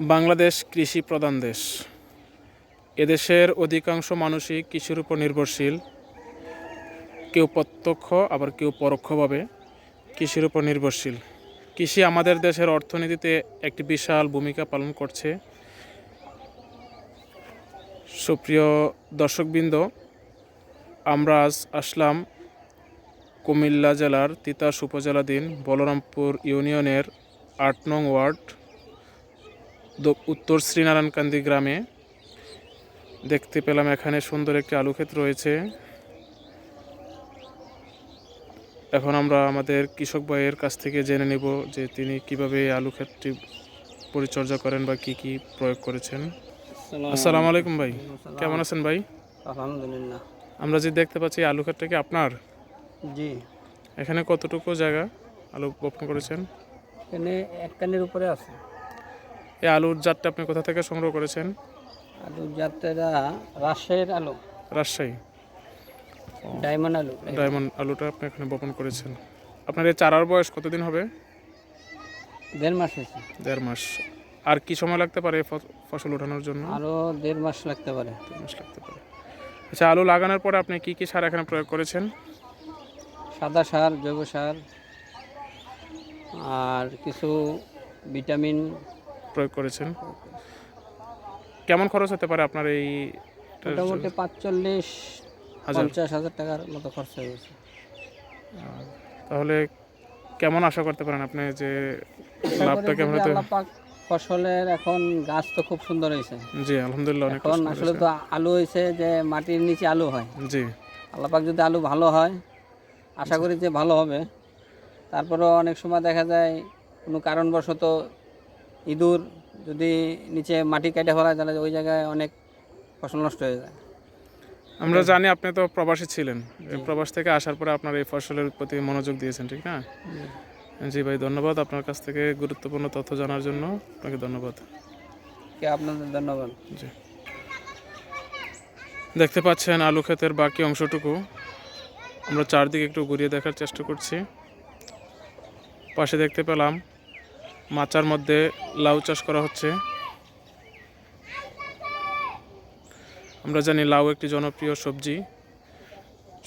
বাংলাদেশ কৃষি প্রধান দেশ। এদেশের অধিকাংশ মানুষই কৃষির উপর নির্ভরশীল। কেউ প্রত্যক্ষ, আবার কেউ পরোক্ষভাবে কৃষির উপর নির্ভরশীল। কৃষি আমাদের দেশের অর্থনীতিতে একটি বিশাল ভূমিকা পালন করছে। সুপ্রিয় দর্শকবৃন্দ, আমরা আজ আসলাম কুমিল্লা জেলার তিতাস উপজেলাধীন বলরামপুর ইউনিয়নের আট নং ওয়ার্ড উত্তর শ্রীনারায়ণকান্দি গ্রামে দেখতে পেলাম এখানে সুন্দর একটি আলু ক্ষেত রয়েছে। এখন আমরা আমাদের কৃষক ভাইয়ের কাছ থেকে জেনে নেব যে তিনি কীভাবে এই আলু ক্ষেতটি পরিচর্যা করেন বা কি কি প্রয়োগ করেছেন। আসসালামু আলাইকুম। ভাই। কেমন আছেন ভাই? আলহামদুলিল্লাহ। আমরা যে দেখতে পাচ্ছি আলু ক্ষেতটা কি আপনার? জি। এখানে কতটুকু জায়গা আলু বপন করেছেন? এখানে এক কানের উপরে আছে। এই আলুর জাতটা আপনি কোথা থেকে সংগ্রহ করেছেন? আলু যাত্রা রাজশাহীর আলু। রাজশাহী। ডায়মন্ড আলু। ডায়মন্ড আলুটা আপনি এখানে বপন করেছেন। আপনার এই চারার বয়স কতদিন হবে? দেড় মাস হয়েছে। দেড় মাস। আর কি সময় লাগতে পারে ফসল ওঠানোর জন্য? আরও দেড় মাস লাগতে পারে। দেড় মাস লাগতে পারে। আচ্ছা আলু লাগানোর পরে আপনি কি কি সার এখানে প্রয়োগ করেছেন? সাদা সার জৈব সার আর কিছু ভিটামিন করেছেন। কেমন খরচ হতে পারে আপনার এই মোটামুটি পাঁচচল্লিশ পঞ্চাশ হাজার টাকার মতো খরচ তাহলে কেমন আশা করতে পারেন আপনি যে লাভটা কেমন হতে ফসলের এখন গাছ তো খুব সুন্দর হয়েছে। জি আলহামদুলিল্লাহ অনেক এখন আসলে তো আলু হয়েছে যে মাটির নিচে আলু হয়। জি। আল্লাপাক যদি আলু ভালো হয় আশা করি যে ভালো হবে। তারপরেও অনেক সময় দেখা যায় কোনো কারণবশত ইঁদুর যদি নিচে মাটি কেটে ফেলায় তাহলে ওই জায়গায় অনেক ফসল নষ্ট হয়ে যায়। আমরা জানি আপনি তো প্রবাসী ছিলেন। প্রবাস থেকে আসার পরে আপনার এই ফসলের প্রতি মনোযোগ দিয়েছেন ঠিক না? জি ভাই ধন্যবাদ আপনার কাছ থেকে গুরুত্বপূর্ণ তথ্য জানার জন্য। আপনাকে ধন্যবাদ। কে আপনাদের ধন্যবাদ? জি। দেখতে পাচ্ছেন আলু ক্ষেতের বাকি অংশটুকু। আমরা চারদিকে একটু ঘুরিয়ে দেখার চেষ্টা করছি। পাশে দেখতে পেলাম মাচার মধ্যে লাউ চাষ করা হচ্ছে। আমরা জানি লাউ একটি জনপ্রিয় সবজি।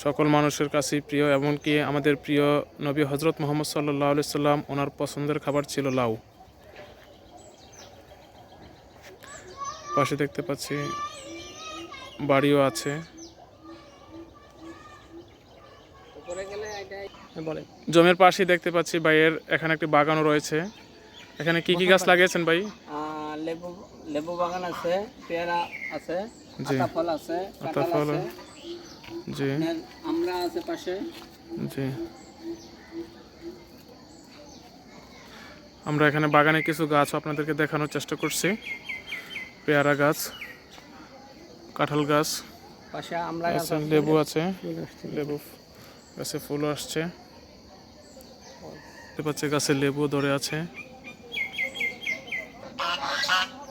সকল মানুষের কাছেই প্রিয় এমনকি আমাদের প্রিয় নবী হজরত মোহাম্মদ সাল্লাহ সাল্লাম ওনার পছন্দের খাবার ছিল লাউ। পাশে দেখতে পাচ্ছি বাড়িও আছে। জমির পাশেই দেখতে পাচ্ছি ভাইয়ের এখানে একটি বাগানও রয়েছে। এখানে কি কি গাছ লাগিয়েছেন ভাই? লেবু লেবু বাগান আছে পেয়ারা আছে জি। ফল আছে কাঁঠাল ফল। আছে। জি। আমরা আছে পাশে। জি। আমরা এখানে বাগানে কিছু গাছ আপনাদেরকে দেখানোর চেষ্টা করছি। পেয়ারা গাছ কাঁঠাল গাছ পাশে আমরা গাছ আছে। লেবু আছে লেবু গাছে ফুলও আসছে। দেখতে পাচ্ছি গাছে লেবু ধরে আছে।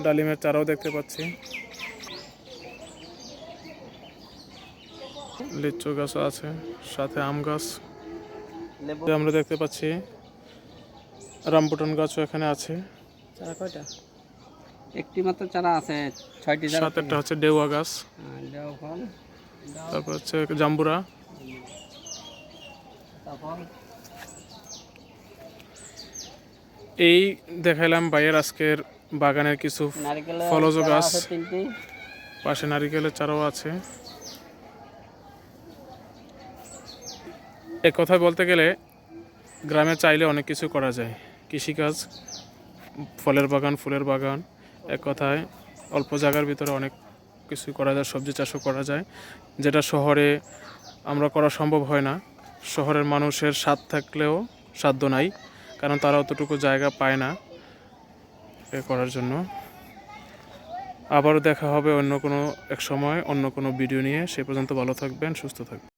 ডালিমের চারাও দেখতে পাচ্ছি। লিচু গাছও আছে সাথে আম গাছ। আমরা দেখতে পাচ্ছি রামবুটান গাছও এখানে আছে। চারা কয়টা? একটি মাত্র চারা আছে ছয়টি চারা সাত একটা হচ্ছে ডেউয়া গাছ। হ্যাঁ, তারপর হচ্ছে জাম্বুরা। এই দেখাইলাম বাইয়ের আজকের বাগানের কিছু ফলজ গাছ পাশে নারিকেলের চারাও আছে। এক কথায় বলতে গেলে গ্রামে চাইলে অনেক কিছু করা যায়। কৃষিকাজ ফলের বাগান ফুলের বাগান এক কথায় অল্প জায়গার ভিতরে অনেক কিছু করা যায় সবজি চাষও করা যায়। যেটা শহরে আমরা করা সম্ভব হয় না। শহরের মানুষের স্বাদ থাকলেও সাধ্য নাই কারণ তারা অতটুকু জায়গা পায় না। করার জন্য। আবারও দেখা হবে অন্য কোনো এক সময়, অন্য কোনো ভিডিও নিয়ে। সে পর্যন্ত ভালো থাকবেন, সুস্থ থাকবেন।